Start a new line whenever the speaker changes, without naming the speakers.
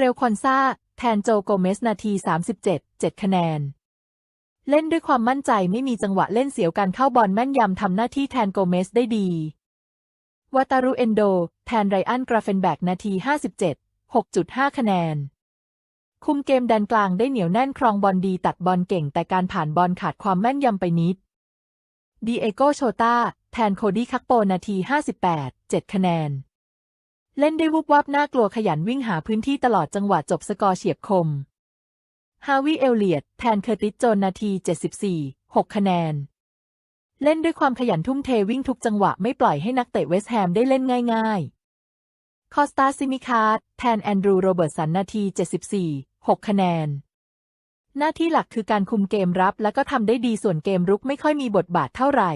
เรลคอนซาแทนโจโกเมสนาที 37 7 คะแนน เล่นด้วยความมั่นใจไม่มีจังหวะเล่นเสียวการเข้าบอลแม่นยำทำหน้าที่แทนโกเมสได้ดีวาตารุเอนโด แทนไรอันกราเฟนแบกนาที 57 6.5 คะแนน คุมเกมแดนกลางได้เหนียวแน่นครองบอลดีตัดบอลเก่งแต่การผ่านบอลขาดความแม่นยำไปนิดดีเอโกโชตาแทนโคดี้คักโปนาที 58 7 คะแนน เล่นได้วุบวับน่ากลัวขยันวิ่งหาพื้นที่ตลอดจังหวะจบสกอร์เฉียบคม ฮาวิเอลเลียดแทนเคอร์ติสโจนนาที 74 6 คะแนน เล่นด้วยความขยันทุ่มเทวิ่งทุกจังหวะไม่ปล่อยให้นักเตะเวสต์แฮมได้เล่นง่าย ๆ คอสตาซิมิคาร์แทนแอนดรูโรเบิร์ตสันนาที 74 6 คะแนน หน้าที่หลักคือการคุมเกมรับและก็ทำได้ดีส่วนเกมรุกไม่ค่อยมีบทบาทเท่าไหร่